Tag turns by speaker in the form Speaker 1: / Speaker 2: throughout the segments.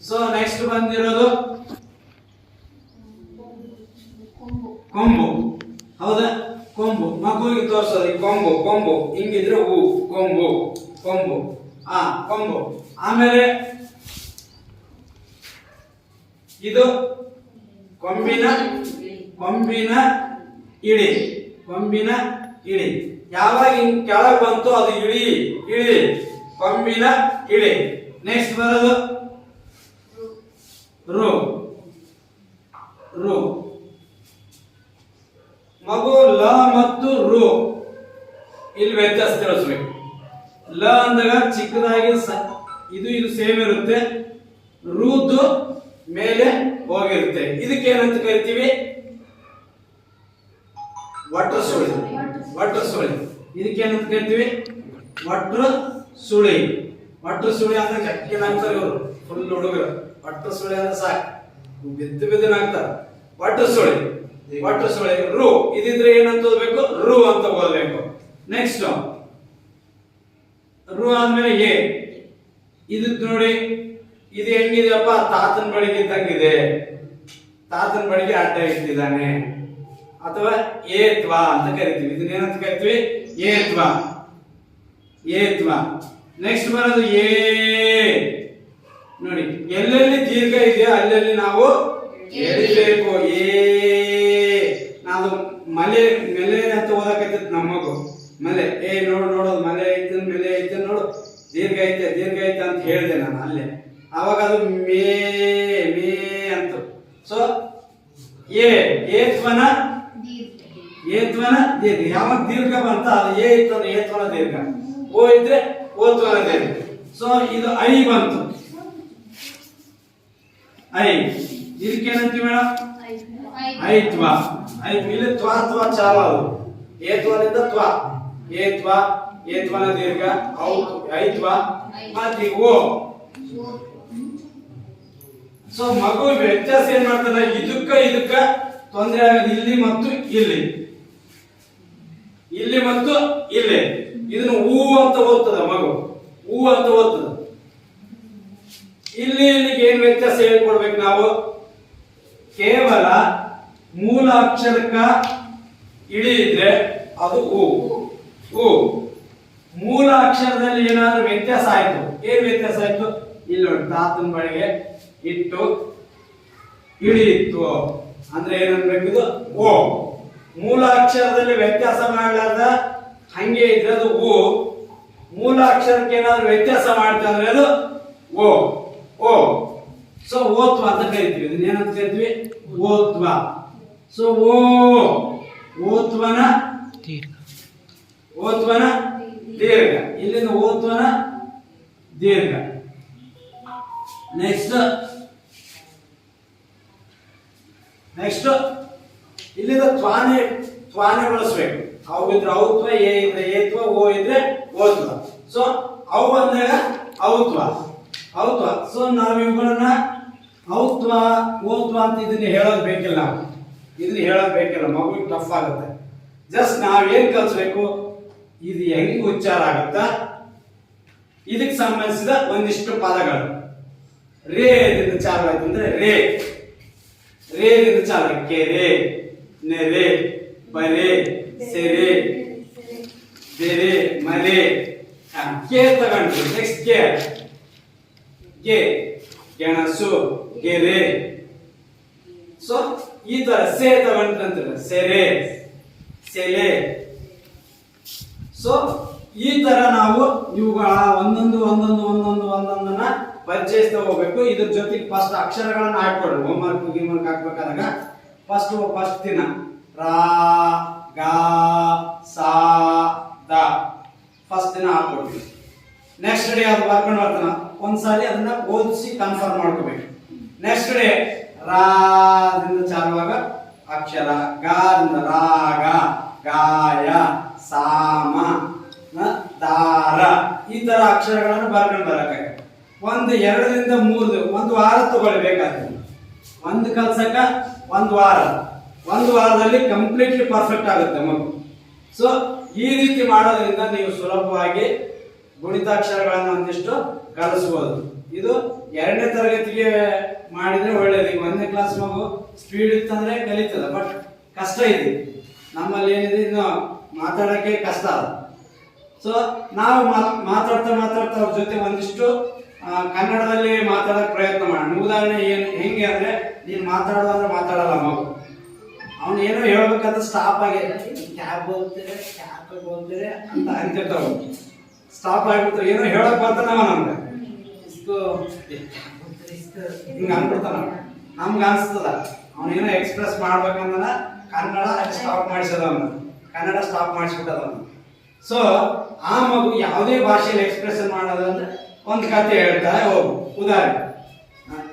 Speaker 1: So next ಬಂದಿರೋದು? ಕೊಂಬು. ಹೌದಾ? ಕೊಂಬು. ಮಗುವಿಗೆ ತೋರಿಸೋದು. ಕೊಂಬು ಕೊಂಬು. ಹಿಂಗಿದ್ರೆ ಹೂ. ಕೊಂಬು ಕೊಂಬು. ಆ, ಕೊಂಬು. ಆಮೇಲೆ ಇದು ಕೊಂಬಿನ ಕೊಂಬಿನ ಇಳಿ. ಕೊಂಬಿನ ಇಳಿ. ಯಾವಾಗ ಹಿಂಗ್ ಕೆಳಗೆ ಬಂತು ಅದು ಇಳಿ ಇಳಿ. ಕೊಂಬಿನ ಇಳಿ. ನೆಕ್ಸ್ಟ್ ಬರೋದು? ರು. ರು. ಮಗು ಲ ಮತ್ತು ರು. ಇಲ್ಲಿ ವ್ಯತ್ಯಾಸ ತಿಳಿಸ್ಬೇಕು. ಲ ಅಂದಾಗ ಚಿಕ್ಕದಾಗಿ ಇದು ಇದು ಸೇಮ್ ಇರುತ್ತೆ. ರೂದು ಮೇಲೆ ಹೋಗಿರುತ್ತೆ. ಇದಕ್ಕೆ ಏನಂತ ಕರಿತೀವಿ? ವಟ್ರ ಸುಳಿ. ವಟ್ರ ಸುಳಿ. ಇದಕ್ಕೆ ಏನಂತ ಕರಿತೀವಿ? ವಟ್ರ ಸುಳಿ. ವಟ್ರ ಸುಳಿ ಅಂದ್ರೆ ಚಕ್ಕಿನ ಹಾಕ್ತಾರೆ ಇವರು. ಫುಲ್ ಹುಡುಗರು. ವಟ್ರ ಸುಳಿ ಅಂದ್ರೆ ಸಾಕು. ಬಿದ್ದು ಬಿದ್ದು ಆಗ್ತಾರ ವಟ್ರ ಸುಳಿ. ಒಟ್ಟು ಸುಳಿ, ರು. ಇದಿದ್ರೆ ಏನಂತ ಓದಬೇಕು? ರು ಅಂತ ಓದಬೇಕು. ನೆಕ್ಸ್ಟ್ ರು ಆದ್ಮೇಲೆ ಎ. ಇದು ನೋಡಿ, ಇದು ಹೆಂಗಿದೆಯಪ್ಪ ತಾತನ ಬಳಿಗೆ ಇದ್ದಂಗಿದೆ. ತಾತನ ಬಳಿಗೆ ಅಡ್ಡ ಇಟ್ಟಿದ್ದಾನೆ. ಅಥವಾ ಏತ್ವಾ ಅಂತ ಕರಿತೀವಿ. ಇದನ್ನ ಏನಂತ ಕರಿತೀವಿ? ಏತ್ವ ಏತ್ವ ನೆಕ್ಸ್ಟ್ ಬರೋದು ಏ ನೋಡಿ, ಎಲ್ಲೆಲ್ಲಿ ದೀರ್ಘ ಇದೆಯೋ ಅಲ್ಲಲ್ಲಿ ನಾವು ಎಳಿಬೇಕು ಏ ನಾವು ಮಲೆ, ಮೆಲೆ ಅಂತ ಓದಕತ್ತೈತಿ ನಮಗು ಮಲೆ, ಏ, ನೋಡು ನೋಡೋದು ಮಲೆ ಐತೆ, ಮೆಲೆ ಐತೆ, ನೋಡು. ದೀರ್ಘ ಐತೆ ದೀರ್ಘ ಐತೆ ಅಂತ ಹೇಳಿದೆ ನಾನು ಅಲ್ಲೇ. ಅವಾಗ ಅದು ಮೇ ಮೇ ಅಂತ. ಸೊ ಏ ಏತ್ವನ ಏತ್ವನ ದೀರ್ಘ. ಯಾವಾಗ ದೀರ್ಘ ಬಂತ? ಅದು ಏ ಇತ್ತು ಏತ್ವನ ದೀರ್ಘ. ಓ ಇದ್ರೆ ಓತ್ವನ ದೀರ್ಘ. ಸೊ ಇದು ಐ ಬಂತು. ಐ ಇದಕ್ಕೆ ಏನಂತೀವಿ ಮೇಡಮ್ ಐತ್ವ. ಐ ಇಲ್ಲಿ ತ್ವ ತ್ವ ಚಾಲ ಅದು. ಏತ್ವನಿಂದ ತ್ವ ಏತ್ವ ಏತ್ವನ ದೀರ್ಘ. ಔ, ಐತ್ವ. ಮತ್ತೆ ಓ. ಸೊ ಮಗು ವ್ಯತ್ಯಾಸ ಏನ್ ಮಾಡ್ತಾರೆ ಇದಕ್ಕ ಇದಕ್ಕ ತೊಂದರೆ ಆಗದ ಇಲ್ಲಿ ಮತ್ತು ಇಲ್ಲಿ. ಇಲ್ಲಿ ಮತ್ತು ಇಲ್ಲಿ. ಇದನ್ನು ಹೂ ಅಂತ ಓದ್ತದ ಮಗು. ಹೂ ಅಂತ ಓದ್ತದ ಇಲ್ಲಿ ಇಲ್ಲಿಗೆ ಏನ್ ವ್ಯತ್ಯಾಸ ಹೇಳ್ಕೊಡ್ಬೇಕು ನಾವು? ಕೇವಲ ಮೂಲ ಅಕ್ಷರಕ್ಕ ಇಳಿ ಇದ್ರೆ ಅದು ಹೂ. ಓ ಮೂಲ ಅಕ್ಷರದಲ್ಲಿ ಏನಾದ್ರೂ ವ್ಯತ್ಯಾಸ ಆಯ್ತು. ಏನ್ ವ್ಯತ್ಯಾಸ ಆಯ್ತು? ಇಲ್ಲಿ ನೋಡಿ, ತಾತನ ಬಳಿಗೆ ಇಟ್ಟು ಇಳಿ ಇತ್ತು. ಅಂದ್ರೆ ಏನನ್ಬೇಕು ಓ ಮೂಲ ಅಕ್ಷರದಲ್ಲಿ ವ್ಯತ್ಯಾಸ ಮಾಡಲಾರ್ದ? ಹಂಗೆ ಇದ್ರೆ ಅದು ಓ ಮೂಲ ಅಕ್ಷರಕ್ಕೆ ಏನಾದ್ರೂ ವ್ಯತ್ಯಾಸ ಮಾಡ್ತಾ ಅಂದ್ರೆ ಅದು ಓ ಓ ಸೊ ಓತ್ವ ಅಂತ ಕರಿತೀವಿ. ಇದನ್ನ ಏನಂತ ಕರಿತೀವಿ? ಓತ್ವ. ಸೊ ಓ ಓತ್ವನ ಓತ್ವನ ದೀರ್ಘ. ಇಲ್ಲಿಂದ ಓತ್ವನ ದೀರ್ಘ. ನೆಕ್ಸ್ಟ್ ನೆಕ್ಸ್ಟ್ ಇಲ್ಲಿಂದ ತ್ವಾನೆ ತ್ವಾನೆ ಬಳಸ್ಬೇಕು. ಅವು ಇದ್ರೆ ಔತ್ವ ಎ ಇದ್ರೆ ಏತ್ವ ಓ ಇದ್ರೆ ಓತ್ವ. ಸೊ ಅವು ಅಂದಾಗ ಔತ್ವ. ಔತ್ವ ಸೊ ನಾವು ಇವುಗಳನ್ನ ಔತ್ವ, ಓತ್ವ ಅಂತ ಇದನ್ನ ಹೇಳೋದು ಬೇಕಿಲ್ಲ ಇದನ್ನ ಹೇಳೋದು ಬೇಕಿಲ್ಲ ಮಗುವಿಗೆ ಟಫ್ ಆಗುತ್ತೆ. ಜಸ್ಟ್ ನಾವೇನ್ ಕಲಿಸ್ಬೇಕು? ಇದು ಹೆಂಗ್ ಉಚ್ಚಾರ ಆಗುತ್ತಾ? ಇದಕ್ಕೆ ಸಂಬಂಧಿಸಿದ ಒಂದಿಷ್ಟು ಪದಗಳು. ರೇ ಇದರಿಂದ ಚಾಲು ಆಯ್ತು ಅಂದ್ರೆ ರೇ. ರೇದಿಂದ ಚಾಲು ಕೆರೆ, ನೆರೆ, ಬರೆ, ಸೆರೆ, ಬೆರೆ ಮಲೆ ಕೆ ತಗೊಂಡ್ರು. ನೆಕ್ಸ್ಟ್ ಕೆ. ಗೆ, ಗೆಣಸು, ಗೆರೆ. ಸೊ ಈ ತರ ಸೆ ತಗೊಂಡ್ರಂತಿಲ್ಲ ಸೆರೆ, ಸೆಲೆ. ಸೊ ಈ ತರ ನಾವು ಇವುಗಳ ಒಂದೊಂದು ಒಂದೊಂದು ಒಂದೊಂದು, ಒಂದೊಂದನ್ನ ಪರಿಚಯಿಸ್ತಾ ಹೋಗ್ಬೇಕು. ಇದ್ರ ಜೊತೆಗೆ ಫಸ್ಟ್ ಅಕ್ಷರಗಳನ್ನ ವರ್ಕ್ ಹೋಮ್ವರ್ಕ್ ಗಿಮ್ವರ್ಕ್ ಹಾಕ್ಬೇಕಾದಾಗ ಫಸ್ಟ್ ಫಸ್ಟ್ ದಿನ. ರಾ, ಗಾ, ಸಾ, ದ. ಫಸ್ಟ್ ದಿನ ಹಾಕೊಡ್ತೀವಿ ನೆಕ್ಸ್ಟ್ ಡೇ ಅದು ಬರ್ಕೊಂಡು ಬರ್ತಾನ? ಒಂದ್ಸಾರಿ ಅದನ್ನ ಓದಿಸಿ ಕನ್ಫರ್ಮ್ ಮಾಡ್ಕೋಬೇಕು. ನೆಕ್ಸ್ಟ್ ಡೇ ರಾದಿಂದ ಚಾಲುವಾಗ ಅಕ್ಷರ ಗಾದಿಂದ ರಾಗ, ಗಾಯ, ಸಾಮ ದಾರ. ಈ ತರ ಅಕ್ಷರಗಳನ್ನು ಬರ್ಕೊಂಡು ಬರಕಾಗ ಒಂದು ಎರಡರಿಂದ ಮೂರು, ಒಂದು ವಾರ ತಗೊಳ್ಬೇಕಾದ್ರೆ. ಒಂದು ಕಲ್ಸಕ್ಕ ಒಂದು ವಾರ. ಒಂದು ವಾರದಲ್ಲಿ ಕಂಪ್ಲೀಟ್ಲಿ ಪರ್ಫೆಕ್ಟ್ ಆಗುತ್ತೆ ಮಗು. ಸೊ ಈ ರೀತಿ ಮಾಡೋದ್ರಿಂದ ನೀವು ಸುಲಭವಾಗಿ ಗುಣಿತಾಕ್ಷರಗಳನ್ನು ಒಂದಿಷ್ಟು ಕಲಿಸ್ಬೋದು. ಇದು ಎರಡನೇ ತರಗತಿಗೆ ಮಾಡಿದ್ರೆ ಒಳ್ಳೇದು. ಈಗ ಒಂದನೇ ಕ್ಲಾಸ್ ಮಗು ಸ್ಪೀಡ್ ಇತ್ತಂದ್ರೆ ಕಲಿತದ ಬಟ್ ಕಷ್ಟ ಇದೆ. ನಮ್ಮಲ್ಲಿ ಏನಿದೆ, ಇನ್ನು ಮಾತಾಡಕ್ಕೆ ಕಷ್ಟ ಸೊ ನಾವು ಮಾತ್- ಮಾತಾಡ್ತಾ ಮಾತಾಡ್ತಾ ಅವ್ರ ಜೊತೆ ಒಂದಿಷ್ಟು ಕನ್ನಡದಲ್ಲಿ ಮಾತಾಡಕ್ ಪ್ರಯತ್ನ ಮಾಡೋಣ. ಉದಾಹರಣೆ ಏನು, ಹೆಂಗೆ ಅಂದ್ರೆ, ನೀನು ಮಾತಾಡೋದಂದ್ರೆ ಮಾತಾಡಲ್ಲ ಮಗು. ಅವನು ಏನೋ ಹೇಳ್ಬೇಕಂತ ಸ್ಟಾಪ್ ಆಗಿ, ಕ್ಯಾಬ್ ಬೋಲ್ತೀರಿ ಕ್ಯಾಬ್ ಬೋಲ್ತೀರಿ ಅಂತ ಅಂತಿರ್ತಾವ ಸ್ಟಾಪ್ ಆಗ್ಬಿಡ್ತಾರೆ ಏನೋ ಹೇಳಕ್ ಬರ್ತಾನವ ನಮ್ಗೆ ಇಷ್ಟು ಹಿಂಗ ಅನ್ಬಿಡ್ತಾನ ನಮ್ಗೆ ಅನ್ಸ್ತದ. ಅವನೇನೋ ಎಕ್ಸ್ಪ್ರೆಸ್ ಮಾಡ್ಬೇಕಂದ್ರೆ ಕನ್ನಡ ಸ್ಟಾಪ್ ಮಾಡಿಸದ ಅವನು ಕನ್ನಡ ಸ್ಟಾಪ್ ಮಾಡಿಸ್ಬಿಟ್ಟದ ಸೊ ಆ ಮಗು ಯಾವುದೇ ಭಾಷೆಯಲ್ಲಿ ಎಕ್ಸ್ಪ್ರೆಷನ್ ಮಾಡೋದಂದ್ರೆ ಒಂದು ಕತೆ ಹೇಳ್ತಾರೆ ಹೋಗು. ಉದಾಹರಣೆ.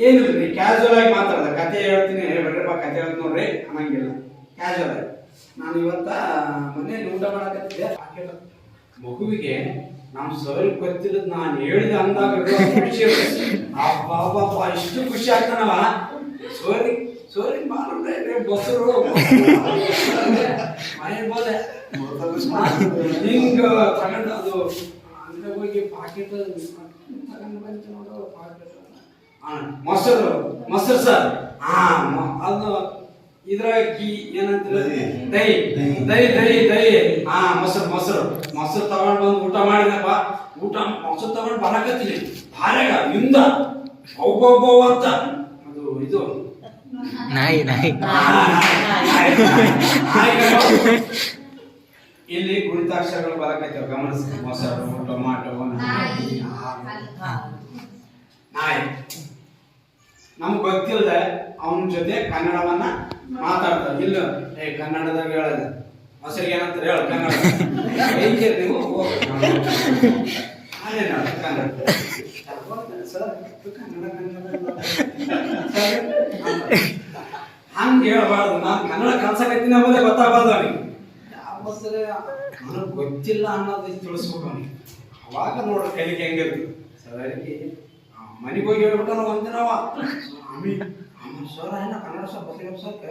Speaker 1: ಏನು ಏನಿಲ್ಲ ಕ್ಯಾಶುವಲ್ ಆಗಿ ಮಾತಾಡ್ದ. ಕತೆ ಹೇಳ್ತೀನಿ. ಹೇಳ್ಬೇಡ್ರಪ್ಪ ಕತೆ ಹೇಳ್ತೀನಿ ನೋಡ್ರಿ. ಅನ್ನಂಗಿಲ್ಲ. ಕ್ಯಾಶುವಲ್ ಆಗಿ. ನಾನು ಇವತ್ತ, ಮೊನ್ನೆ ಊಟ ಮಾಡಕತ್ತಿದ್ದೆ. ಮಗುವಿಗೆ ನಮ್ಮ ಸರ್ ಗೊತ್ತಿಲ್ಲ ನಾನು ಹೇಳಿದ ಅಂದಾಗ ಖುಷಿ ಅಪ್ಪ ಇಷ್ಟು ಖುಷಿ ಆಗ್ತಾನವ. ಸೋರಿ ಸೋರಿ ಮಾಡ್ರೆ ಬಸ್ರು. ಮನೆ ಬೋದೆ ಹಿಂಗ ತಗೊಂಡು ಅದು ಅಂದ್ರೆ ಹೋಗಿ ಪಾಕೆಟ್ ತಗೊಂಡ್ ಬಂತು ನೋಡು ಪಾಕೆಟ್ ಮೊಸರು ಮೊಸರು ಸರ್. ಹಾ ಅದು ಇದ್ರಾಗ ಕಿ ಏನಂತಾರೆ ದಹಿ. ದಹಿ ದಹಿ ದಹಿ ಹಾ ಮೊಸರು ಮೊಸರು. ಮೊಸರು ತಗೊಂಡ್ ಬಂದು ಊಟ ಮಾಡಿದಪ್ಪ ಊಟ ಮೊಸರು ತಗೊಂಡ್ ಬರಕತ್ತೀನಿ ಭಾರ್ಯಾಗ ಇಂದ ಒಬ್ಬೊಬ್ಬ ಅಂತ ಅದು ಇದು.
Speaker 2: ನಾಯಿ ನಾಯಿ.
Speaker 1: ಇಲ್ಲಿ ಗುಣಿತಾಕ್ಷರಗಳು ಬರಕೈತವ ಗಮನಿಸಿ. ಮೊಸರು ಟೊಮಾಟೊ ನಾಯಿ. ನಮ್ಗೆ ಗೊತ್ತಿಲ್ಲದೆ ಅವನ ಜೊತೆ ಕನ್ನಡವನ್ನ ಮಾತಾಡ್ತಾರೆ ಇಲ್ಲ ಏ ಕನ್ನಡದಾಗ ಹೇಳದ ಮೊಸರಿಗೆ ಏನಂತಾರೆ ಹೇಳ ಕನ್ನಡ ನೀವು? ಹಂಗೆ ಹೇಳ್ಬಾರ್ದು. ನಾನು ಕನ್ನಡ ಕಲ್ಸಕತ್ತೀನಿ ಅನ್ನೋದೇ ಗೊತ್ತಾಗಬಾರ್ದು ಅವನಿಗೆ. ನನಗೆ ಗೊತ್ತಿಲ್ಲ ಅನ್ನೋದು ತಿಳಿಸ್ಬೇಕು ಅವನಿಗೆ. ಅವಾಗ ನೋಡ್ರಿ ಕಲಿಕೆ ಹೆಂಗಿರ್ತದೆ ಸರಿ ಮನೆಗೆ ಹೋಗಿ ಹೇಳ್ಬಿಟ್ಟು ಒಂದಿನವ ಸ್ವಾಮಿ ಆಮೇಲೆ ಸರ್ ಏನ ಕನ್ನಡ ಸರ್ ಸರ್ಕೆ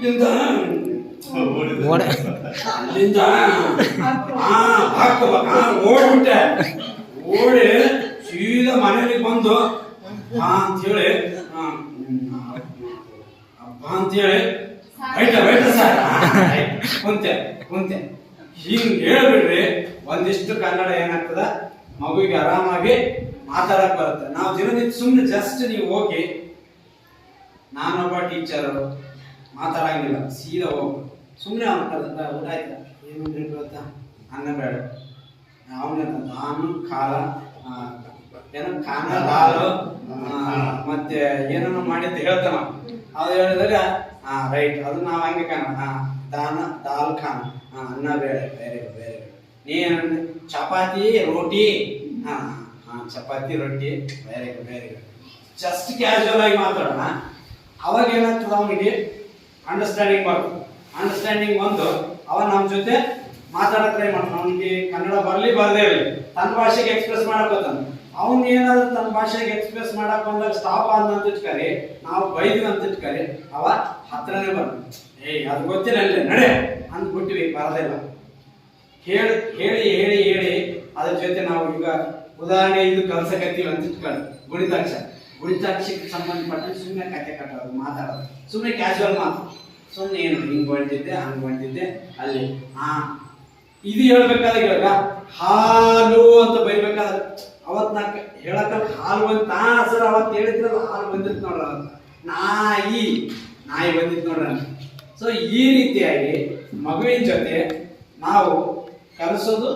Speaker 1: ಅಲ್ಲಿಂದ
Speaker 2: ಓಡ.
Speaker 1: ಅಲ್ಲಿಂದ ಓಡ್ಬಿಟ್ಟೆ. ಓಡಿ ಸೀದಾ ಮನೇಲಿ ಬಂದು ಹಾ ಅಂತೇಳಿ ಅಪ್ಪ ಅಂತೇಳಿ ರೈಟ ರೈಟ ಸರ್? ಕುಂತೆ ಕುಂತೆ. ಹಿಂಗ್ ಹೇಳ್ಬಿಡ್ರಿ ಒಂದಿಷ್ಟು ಕನ್ನಡ ಏನಾಗ್ತದ? ಮಗುವಿಗೆ ಆರಾಮಾಗಿ ಮಾತಾಡಕ್ ಬರುತ್ತೆ. ನಾವು ದಿನನಿತ್ಯ ಸುಮ್ಮನೆ ಜಸ್ಟ್ ನೀವು ಹೋಗಿ ನಾನೊಬ್ಬ ಟೀಚರು ಮಾತಾಡಂಗಿಲ್ಲ ಸೀದಾ ಹೋಗ್ ಸುಮ್ಮನೆ ಅವನ ಊಟ ಆಯ್ತಾ? ಏನು ಗೊತ್ತಾ? ಅನ್ನ ಬೇಡ. ಅವನ ನಾನು ಕಾಲ ಏನೋ ಕಾನ ದಾಲು ಮತ್ತೆ ಏನನ್ನು ಮಾಡಿದ್ದು ಹೇಳ್ತಾನ ಅದು ಹೇಳಿದ್ರೆ ಹಾ ರೈಟ್ ಅದು ನಾವು ಹಂಗೆ ಕಾಣ ಹಾ ದಾನ ದಾಲ್ ಖಾನ ಹಾ ಅನ್ನ ಬೇಡ ಬೇರೆ ಬೇರೆ ನೀ ಏನಂದ್ರೆ ಚಪಾತಿ ರೋಟಿ. ಹಾ ಹಾ ಚಪಾತಿ ರೊಟ್ಟಿ ಬೇರೆ ಬೇರೆ. ಜಸ್ಟ್ ಕ್ಯಾಶುವಲ್ ಆಗಿ ಮಾತಾಡೋಣ. ಅವಾಗ ಏನಾಗ್ತದೆ ಅವನಿಗೆ? ಅಂಡರ್ಸ್ಟ್ಯಾಂಡಿಂಗ್ ಬರ್ತದೆ. ಅಂಡರ್ಸ್ಟ್ಯಾಂಡಿಂಗ್ ಬಂದು ಅವ ನಮ್ಮ ಜೊತೆ ಮಾತಾಡೋ ಟ್ರೈ ಮಾಡ್ತಾನೆ. ಅವನಿಗೆ ಕನ್ನಡ ಬರಲಿ ಬರದೇ ಇರಲಿ ತನ್ನ ಭಾಷೆಗೆ ಎಕ್ಸ್ಪ್ರೆಸ್ ಮಾಡಕ್ ಬರ್ತಾನೆ ಅವ್ನು ಏನಾದ್ರು ತನ್ನ ಭಾಷೆಗೆ ಎಕ್ಸ್ಪ್ರೆಸ್ ಮಾಡಕ್ ಬಂದಾಗ ಸ್ಟಾಪ್ ಆದ ಅಂತ ನಾವು ಬೈದ್ವಿ ಅಂತ ಇಟ್ಕರಿ, ಅವ ಹತ್ರನೇ ಬರ್ತಾನೆ ಏಯ್ ಅದು ಗೊತ್ತಿಲ್ಲ ನಡೆ ಅಂದ್ಬಿಟ್ಟಿವಿ ಇಲ್ಲ. ಹೇಳಿ ಹೇಳಿ ಹೇಳಿ ಹೇಳಿ, ಅದ್ರ ಜೊತೆ ನಾವು ಈಗ ಉದಾಹರಣೆ ಇದು ಕಲ್ಸಕತ್ತೀವಿ ಅಂತ ಇಟ್ಕೊಳ್ಳಿ ಗುಣಿತಾಕ್ಷ ಗುಣಿತಾಕ್ಷಕ್ಕೆ ಸಂಬಂಧಪಟ್ಟ ಸುಮ್ಮನೆ ಕತೆ ಕಟ್ಟೋದು, ಮಾತಾಡೋದು. ಸುಮ್ಮನೆ ಕ್ಯಾಶುವಲ್ ಮಾತು. ಸುಮ್ಮನೆ ಏನು, ಹಿಂಗೆ ಬಂದಿದ್ದೆ ಹಂಗೆ ಬಂದಿದ್ದೆ ಅಲ್ಲಿ. ಹಾ ಇದು ಹೇಳ್ಬೇಕಾದ್ರೆ ಇವಾಗ, ಹಾಲು ಅಂತ ಬೈಬೇಕಾದ ಅವತ್ ನಾ ಹೇಳಕ್ಕ ಹಾಲು ಅಂತ ಸರ್ ಅವತ್ತು ಹೇಳಿದ್ರಲ್ಲ, ಹಾಲು ಬಂದಿತ್ತು ನೋಡ್ರ ನಾಯಿ ನಾಯಿ ಬಂದಿತ್ತು ನೋಡ್ರ ಸೊ ಈ ರೀತಿಯಾಗಿ ಮಗುವಿನ ಜೊತೆ ನಾವು ಕಲಿಸೋದು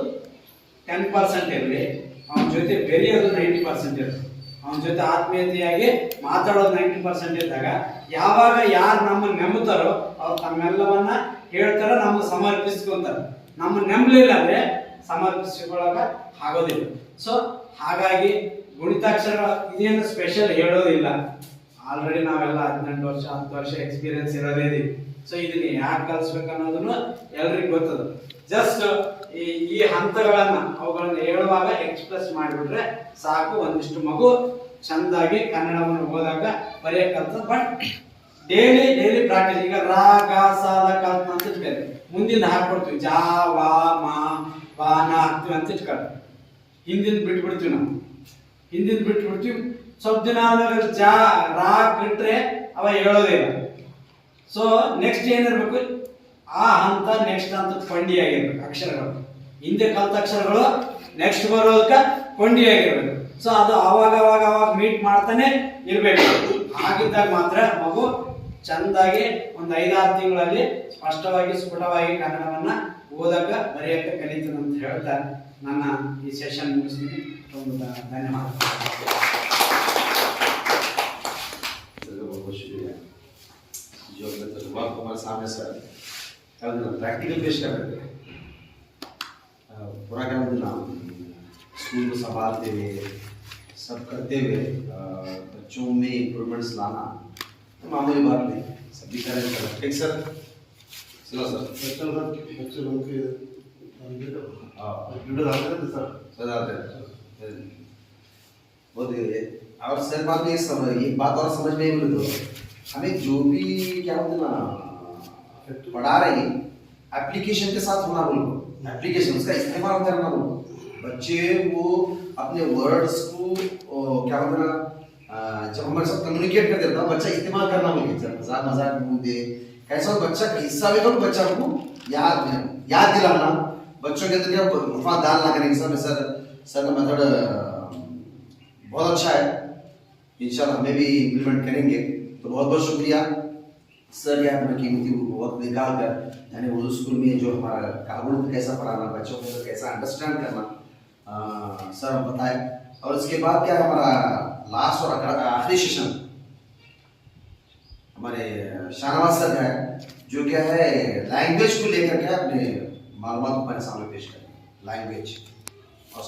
Speaker 1: ಟೆನ್ ಪರ್ಸೆಂಟ್ ಇರಲಿ, ಅವನ ಜೊತೆ ಬೆರೆಯೋದು ನೈಂಟಿ ಪರ್ಸೆಂಟ್ ಇರುತ್ತೆ ಅವನ ಜೊತೆ ಆತ್ಮೀಯತೆಯಾಗಿ ಮಾತಾಡೋದು ನೈಂಟಿ ಪರ್ಸೆಂಟ್ ಇದ್ದಾಗ ಯಾವಾಗ ಯಾರು ನಮ್ಮನ್ನು ನೆಮ್ಮುತ್ತಾರೋ ಅವ್ರು ತಮ್ಮೆಲ್ಲವನ್ನ ಹೇಳ್ತಾರೋ ನಮ್ಮ ಸಮರ್ಪಿಸ್ಕೊಂತಾರೆ. ನಮ್ಮ ನೆಮ್ಮಲಿಲ್ಲ ಅಂದ್ರೆ ಸಮರ್ಪಿಸಿಕೊಳ್ಳಕ ಆಗೋದಿಲ್ಲ. ಸೊ ಹಾಗಾಗಿ ಗುಣಿತಾಕ್ಷರ ಇದೇನು ಸ್ಪೆಷಲ್ ಹೇಳೋದಿಲ್ಲ. ಆಲ್ರೆಡಿ ನಾವೆಲ್ಲ ಹದಿನೆಂಟು ವರ್ಷ, ಹತ್ತು ವರ್ಷ ಎಕ್ಸ್ಪೀರಿಯನ್ಸ್ ಇರೋದೇ ಇದೀವಿ. ಸೊ ಇದನ್ನ ಯಾಕೆ ಕಲಿಸ್ಬೇಕು ಅನ್ನೋದನ್ನು ಎಲ್ರಿಗೂ ಗೊತ್ತದ. ಜಸ್ಟ್ ಈ ಈ ಹಂತಗಳನ್ನ ಅವುಗಳನ್ನ ಹೇಳುವಾಗ ಎಕ್ಸ್ಪ್ರೆಸ್ ಮಾಡಿಬಿಟ್ರೆ ಸಾಕು, ಒಂದಿಷ್ಟು ಮಗು ಚಂದಾಗಿ ಕನ್ನಡವನ್ನು ಓದಾಗ ಬರೆಯಕ್ಕಂತ ಬಟ್ ಡೈಲಿ ಡೈಲಿ ಪ್ರಾಕ್ಟೀಸ್ ಈಗ ರಾ ಗ ಸ ದ ಕ ಅಂತ ಇಟ್ಕೊಳ್ಳಿ ಮುಂದಿನ ಹಾಕ್ಬಿಡ್ತೀವಿ ಜಾ, ವಾ, ಮಾ, ವಾ, ನಾ ಹಾಕ್ತೀವಿ ಅಂತ ಇಟ್ಕೊಳ್ಳಿ ಹಿಂದಿನ ಬಿಟ್ಬಿಡ್ತೀವಿ ನಾವು. ಹಿಂದಿನ ಬಿಟ್ಬಿಡ್ತೀವಿ. ಸ್ವಲ್ಪ ದಿನ ಆದಾಗ ಜಾ, ರಾ ಬಿಟ್ರೆ ಅವ ಹೇಳೋದೇ ಇಲ್ಲ ಸೊ ನೆಕ್ಸ್ಟ್ ಏನಿರ್ಬೇಕು? ಆ ಹಂತ ನೆಕ್ಸ್ಟ್ ಹಂತ ಫಂಡಿ ಆಗಿರ್ಬೇಕು ಅಕ್ಷರಗಳು. ಹಿಂದೆ ಕಲ್ತ ಅಕ್ಷರಗಳು ನೆಕ್ಸ್ಟ್ ಬರೋದಕ್ಕೆ ಕೊಂಡಿ ಆಗಿರ್ಬೇಕು ಸೊ ಅದು ಅವಾಗ ಅವಾಗ ಅವಾಗ ಮೀಟ್ ಮಾಡ್ತಾನೆ ಇರ್ಬೇಕು ಹಾಗಿದ್ದಾಗ ಮಾತ್ರ ಮಗು ಚಂದಾಗಿ ಒಂದು ಐದಾರು ತಿಂಗಳಲ್ಲಿ ಸ್ಪಷ್ಟವಾಗಿ ಸ್ಫುಟವಾಗಿ ಕನ್ನಡವನ್ನ ಓದಕ್ಕ ಬರೆಯಕ್ಕ ಕಲಿತೀನಿ ಅಂತ ಹೇಳ್ತಾ ನನ್ನ ಈ ಸೆಷನ್ ಮುಗಿಸ್ತೀನಿ ಒಂದು ಧನ್ಯವಾದ
Speaker 3: बहुत बहुत शुक्रिया जो अपने तजुर्बा को हमारे सामने सर कल प्रैक्टिकल पेश कर रहे थे अ, पूरा क्या दिन हम स्कूल को संभालते हुए सब करते हुए बच्चों में इम्प्रूवमेंट्स लाना तो मामूली बात नहीं। सभी करें सर ठीक सर सुनो सर।
Speaker 4: बच्चों का बच्चे लोग के
Speaker 3: हाँ।
Speaker 4: कंप्यूटर आते रहते सर।
Speaker 3: सदा दे बहुत ये- और सर बात में एक समझ एक बात और समझ में बोले तो। हमें जो भी क्या बोलते ना पढ़ा रहे हैं एप्लीकेशन के साथ होना बोलो। एप्लीकेशन उसका इस्तेमाल करना बोलो बच्चे वो अपने वर्ड्स को क्या बोलते ना जब हमारे साथ कम्युनिकेट करते हैं तो बच्चा इस्तेमाल करना बोले जब मज़ाक मज़ाक मुँह दे। कैसा बच्चा? का हिस्सा भी करो बच्चा को। याद याद दिलाना। बच्चों के अंदर क्या मुफा दाल ना करेंगे सर सर सर का मेथड बहुत अच्छा है। इंशाल्लाह हमें भी इम्प्लीमेंट करेंगे। तो बहुत बहुत शुक्रिया। सर ये अपना कीमती वक्त निकाल कर, यानी उर्दू स्कूल में जो हमारा काबुल कैसा पढ़ाना, बच्चों को कैसा अंडरस्टैंड करना सर, हम बताए। और इसके बाद क्या हमारा लास्ट और आखिरी सेशन हमारे शाहनवाज सर है, जो क्या है लैंग्वेज को लेकर के अपने मालूम हमारे सामने पेश करें लैंग्वेज और